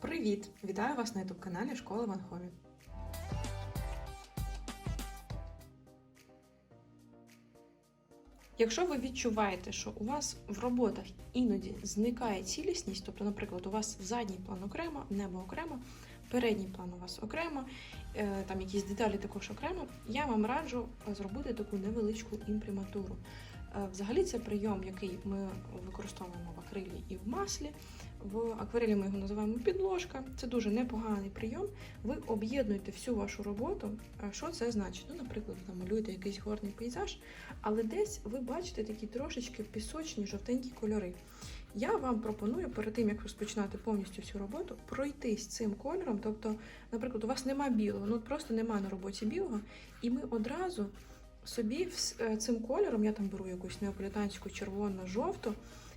Привіт! Вітаю вас на youtube каналі Школа Ван Хові. Якщо ви відчуваєте, що у вас в роботах іноді зникає цілісність, тобто, наприклад, у вас задній план окремо, небо окремо, передній план у вас окремо, е, там якісь деталі також окремо, я вам раджу зробити таку невеличку імприматуру. Е, Взагалі це прийом, який ми використовуємо в акрилі і в маслі. В акварелі ми його називаємо підложка. Це дуже непоганий прийом. Ви об'єднуєте всю вашу роботу. Е, Що це значить? Ну, наприклад, ви малюєте якийсь горний пейзаж, але десь ви бачите такі трошечки пісочні жовтенькі кольори. Я вам пропоную перед тим, як розпочинати повністю всю роботу, пройтись цим кольором. Тобто, наприклад, у вас нема білого, ну просто нема на роботі білого, і ми одразу собі е, цим кольором, я там беру якусь неаполітанську червоно-жовту,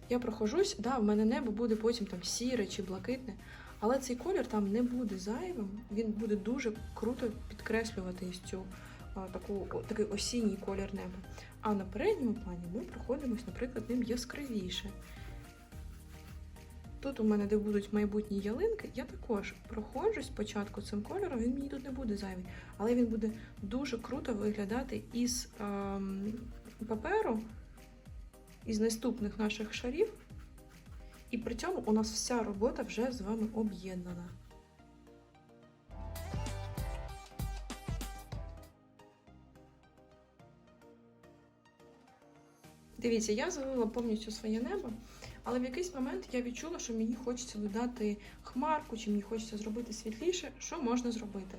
я прохожусь, да, в мене небо буде потім там сіре чи блакитне, але цей колір там не буде зайвим, він буде дуже круто підкреслювати цю таку, такий осінній колір неба. А на передньому плані ми проходимось, наприклад, ним яскравіше. Тут у мене, де будуть майбутні ялинки, я також проходжусь спочатку цим кольором, він мені тут не буде зайвий, але він буде дуже круто виглядати із ем, паперу, із наступних наших шарів. І при цьому у нас вся робота вже з вами об'єднана. Дивіться, я залила повністю своє небо, але в якийсь момент я відчула, що мені хочеться додати хмарку, чи мені хочеться зробити світліше. Що можна зробити?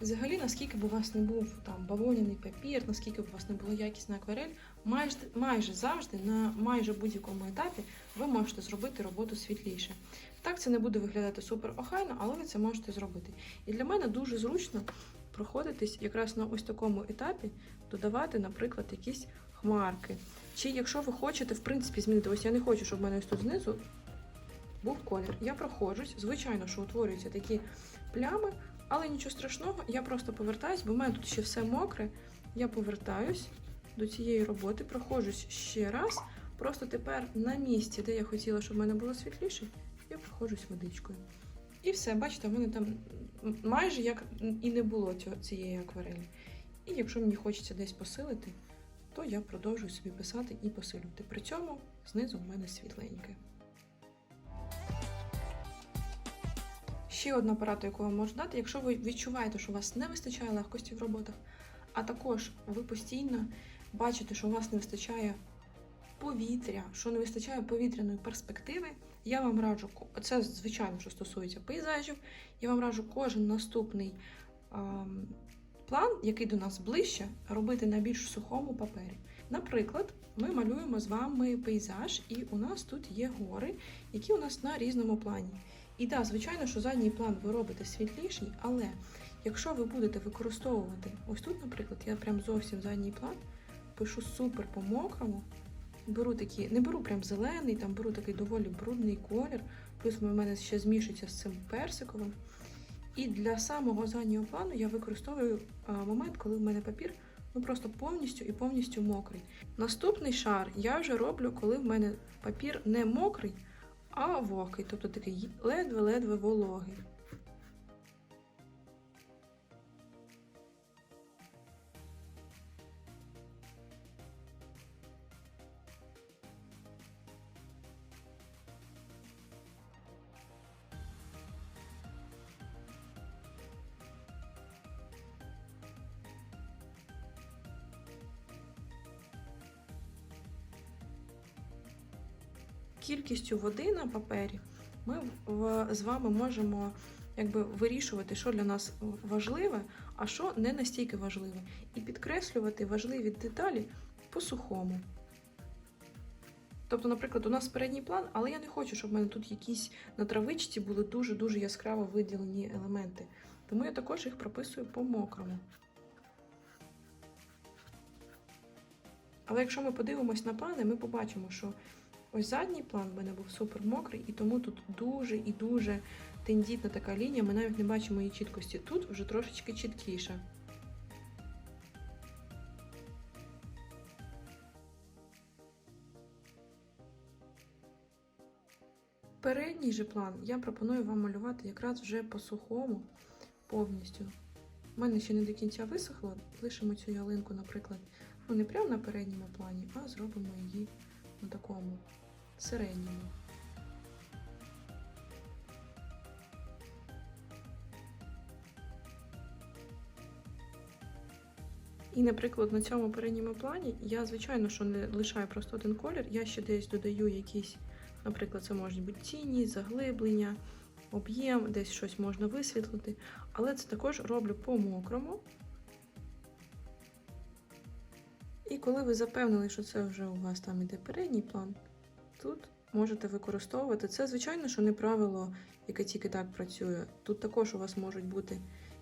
Взагалі, наскільки б у вас не був там бавовняний папір, наскільки б у вас не було якісна акварель, майже, майже завжди на майже будь-якому етапі ви можете зробити роботу світліше. Так це не буде виглядати супер охайно, але ви це можете зробити. І для мене дуже зручно проходитись якраз на ось такому етапі, додавати, наприклад, якісь хмарки. Чи якщо ви хочете, в принципі, змінити, ось я не хочу, щоб в мене ось тут знизу був колір. Я проходжусь, звичайно, що утворюються такі плями, але нічого страшного, я просто повертаюсь, бо в мене тут ще все мокре. Я повертаюсь до цієї роботи, проходжусь ще раз. Просто тепер на місці, де я хотіла, щоб в мене було світліше, я проходжусь водичкою. І все, бачите, в мене там майже як і не було цієї акварелі. І якщо мені хочеться десь посилити, то я продовжую собі писати і посилювати. При цьому знизу в мене світленьке. Ще одна порада, яку я можу дати, якщо ви відчуваєте, що у вас не вистачає легкості в роботах, а також ви постійно бачите, що у вас не вистачає повітря, що не вистачає повітряної перспективи, я вам раджу, це звичайно, що стосується пейзажів, я вам раджу кожен наступний ем, план, який до нас ближче, робити на більш сухому папері. Наприклад, ми малюємо з вами пейзаж, і у нас тут є гори, які у нас на різному плані. І так, звичайно, що задній план ви робите світліший, але якщо ви будете використовувати, ось тут, наприклад, я прям зовсім задній план, пишу супер по мокрому, беру такі, не беру прям зелений, там беру такий доволі брудний колір, плюс в мене ще змішується з цим персиковим. І для самого заднього плану я використовую момент, коли в мене папір ну просто повністю і повністю мокрий. Наступний шар я вже роблю, коли в мене папір не мокрий, а вогкий, тобто такий ледве-ледве вологий. Кількістю води на папері ми з вами можемо якби вирішувати, що для нас важливе, а що не настільки важливе, і підкреслювати важливі деталі по-сухому. Тобто, наприклад, у нас передній план, але я не хочу, щоб в мене тут якісь на травичці були дуже-дуже яскраво виділені елементи. Тому я також їх прописую по мокрому. Але якщо ми подивимось на плани, ми побачимо, що ось задній план в мене був супер мокрий, і тому тут дуже і дуже тендітна така лінія, ми навіть не бачимо її чіткості. Тут вже трошечки чіткіше. Передній же план я пропоную вам малювати якраз вже по сухому повністю. У мене ще не до кінця висохло. Лишимо цю ялинку, наприклад, ну не прямо на передньому плані, а зробимо її на такому середньому. І, наприклад, на цьому передньому плані я, звичайно, що не лишаю просто один колір, я ще десь додаю якісь, наприклад, це можуть бути тіні, заглиблення, об'єм, десь щось можна висвітлити. Але це також роблю по мокрому. І коли ви запевнили, що це вже у вас там іде передній план, тут можете використовувати. Це, звичайно, що не правило, яке тільки так працює. Тут також у вас можуть бути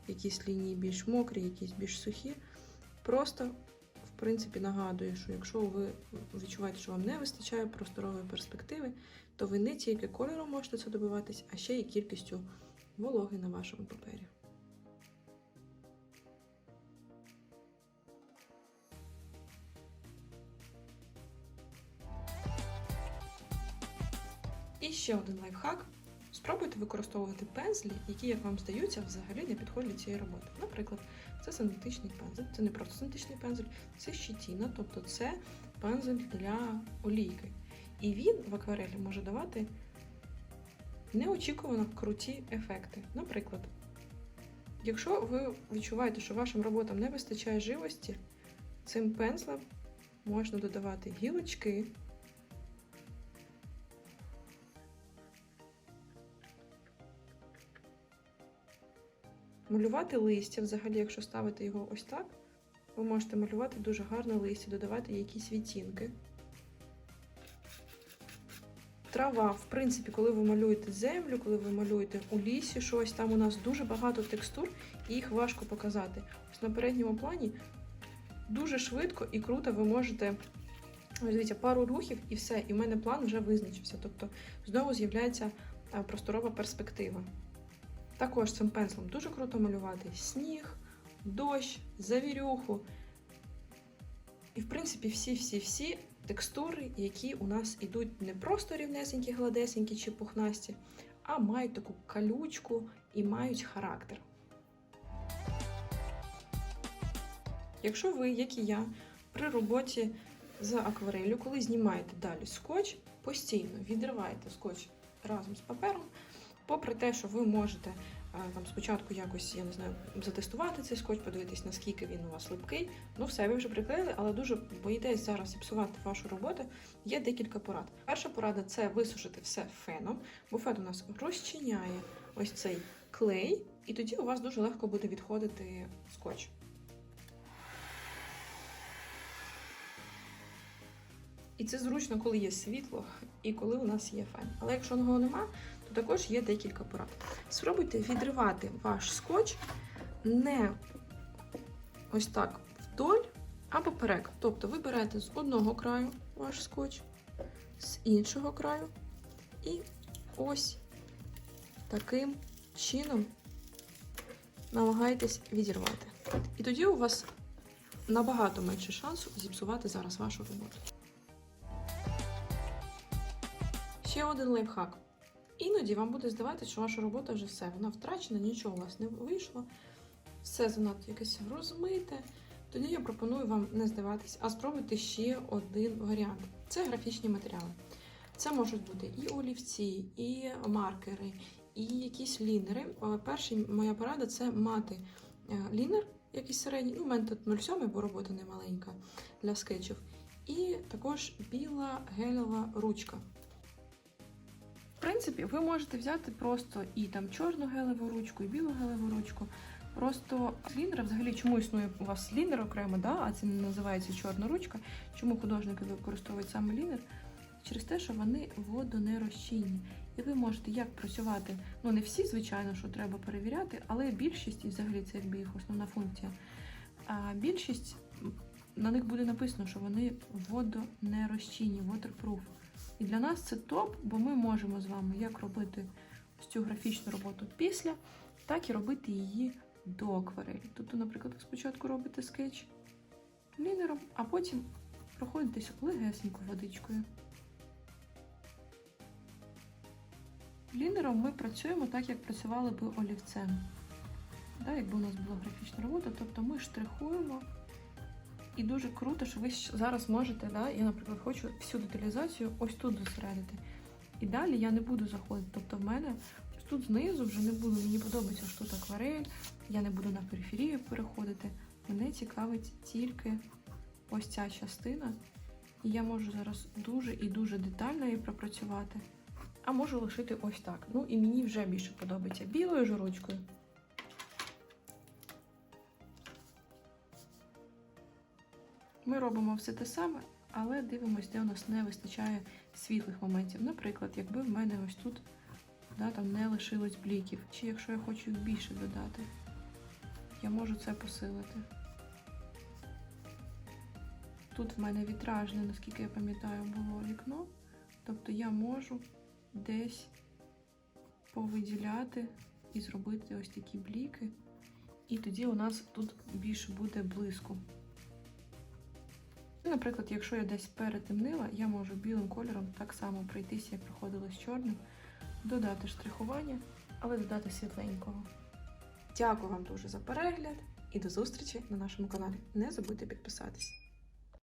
якісь лінії більш мокрі, якісь більш сухі. Просто, в принципі, нагадую, що якщо ви відчуваєте, що вам не вистачає просторової перспективи, то ви не тільки кольором можете це добиватись, а ще й кількістю вологи на вашому папері. Ще один лайфхак. Спробуйте використовувати пензлі, які, як вам здаються, взагалі не підходять для цієї роботи. Наприклад, це синтетичний пензель, це не просто синтетичний пензель, це щетіна, тобто це пензель для олійки. І він в акварелі може давати неочікувано круті ефекти. Наприклад, якщо ви відчуваєте, що вашим роботам не вистачає живості, цим пензлем можна додавати гілочки. Малювати листя, взагалі, якщо ставити його ось так, ви можете малювати дуже гарне листя, додавати якісь відтінки. Трава, в принципі, коли ви малюєте землю, коли ви малюєте у лісі щось, там у нас дуже багато текстур, і їх важко показати. Ось на передньому плані дуже швидко і круто ви можете. Ось дивіться, пару рухів і все, і в мене план вже визначився. Тобто знову з'являється просторова перспектива. Також цим пензлем дуже круто малювати сніг, дощ, завірюху. І, в принципі, всі-всі-всі текстури, які у нас ідуть не просто рівнесенькі, гладесенькі чи пухнасті, а мають таку калючку і мають характер. Якщо ви, як і я, при роботі з акварелью, коли знімаєте далі скотч, постійно відриваєте скотч разом з папером, попри те, що ви можете там спочатку якось, я не знаю, затестувати цей скотч, подивитись, наскільки він у вас липкий. Ну, все, ви вже приклеїли, але дуже боїтесь зараз зіпсувати вашу роботу. Є декілька порад. Перша порада це висушити все феном, бо фен у нас розчиняє ось цей клей, і тоді у вас дуже легко буде відходити скотч. І це зручно, коли є світло і коли у нас є фен. Але якщо його нема, то також є декілька порад. Спробуйте відривати ваш скотч не ось так вдоль, а поперек. Тобто ви берете з одного краю ваш скотч, з іншого краю, і ось таким чином намагайтесь відірвати. І тоді у вас набагато менше шансу зіпсувати зараз вашу роботу. Ще один лайфхак. Іноді вам буде здаватися, що ваша робота вже все, вона втрачена, нічого у вас не вийшло, все занадто якесь розмите. Тоді я пропоную вам не здаватись, а спробуйте ще один варіант. Це графічні матеріали. Це можуть бути і олівці, і маркери, і якісь лінери. Перша моя порада це мати лінер, якийсь середній. Ну, у мене тут 0,7, бо робота не маленька для скетчів. І також біла гелева ручка. В принципі, ви можете взяти просто і там чорну гелеву ручку, і білу гелеву ручку. Просто лінер, взагалі, чому існує у вас лінер окремо, да? а це не називається чорна ручка. Чому художники використовують саме лінер? Через те, що вони водонерозчинні. І ви можете як працювати, ну не всі, звичайно, що треба перевіряти, але більшість, і взагалі це якби їх основна функція. А більшість на них буде написано, що вони водонерозчинні, waterproof. І для нас це топ, бо ми можемо з вами як робити ось цю графічну роботу після, так і робити її до акварелі. Тобто, наприклад, спочатку робите скетч лінером, а потім проходитесь легесенько водичкою. Лінером ми працюємо так, як працювали би олівцем. Да, якби у нас була графічна робота, тобто ми штрихуємо. І дуже круто, що ви зараз можете, да, я, наприклад, хочу всю деталізацію ось тут зосередити. І далі я не буду заходити. Тобто в мене тут знизу вже не буду, мені подобається, що тут акварель, я не буду на периферію переходити. Мене цікавить тільки ось ця частина. І я можу зараз дуже і дуже детально її пропрацювати. А можу лишити ось так. Ну і мені вже більше подобається білою ж ручкою. Ми робимо все те саме, але дивимося, де у нас не вистачає світлих моментів. Наприклад, якби в мене ось тут да, там не лишилось бліків, чи якщо я хочу їх більше додати, я можу це посилити. Тут в мене вітражне, наскільки я пам'ятаю, було вікно. Тобто я можу десь повиділяти і зробити ось такі бліки. І тоді у нас тут більше буде блиску. Наприклад, якщо я десь перетемнила, я можу білим кольором так само пройтися, як проходила з чорним, додати штрихування, але додати світленького. Дякую вам дуже за перегляд і до зустрічі на нашому каналі. Не забудьте підписатись.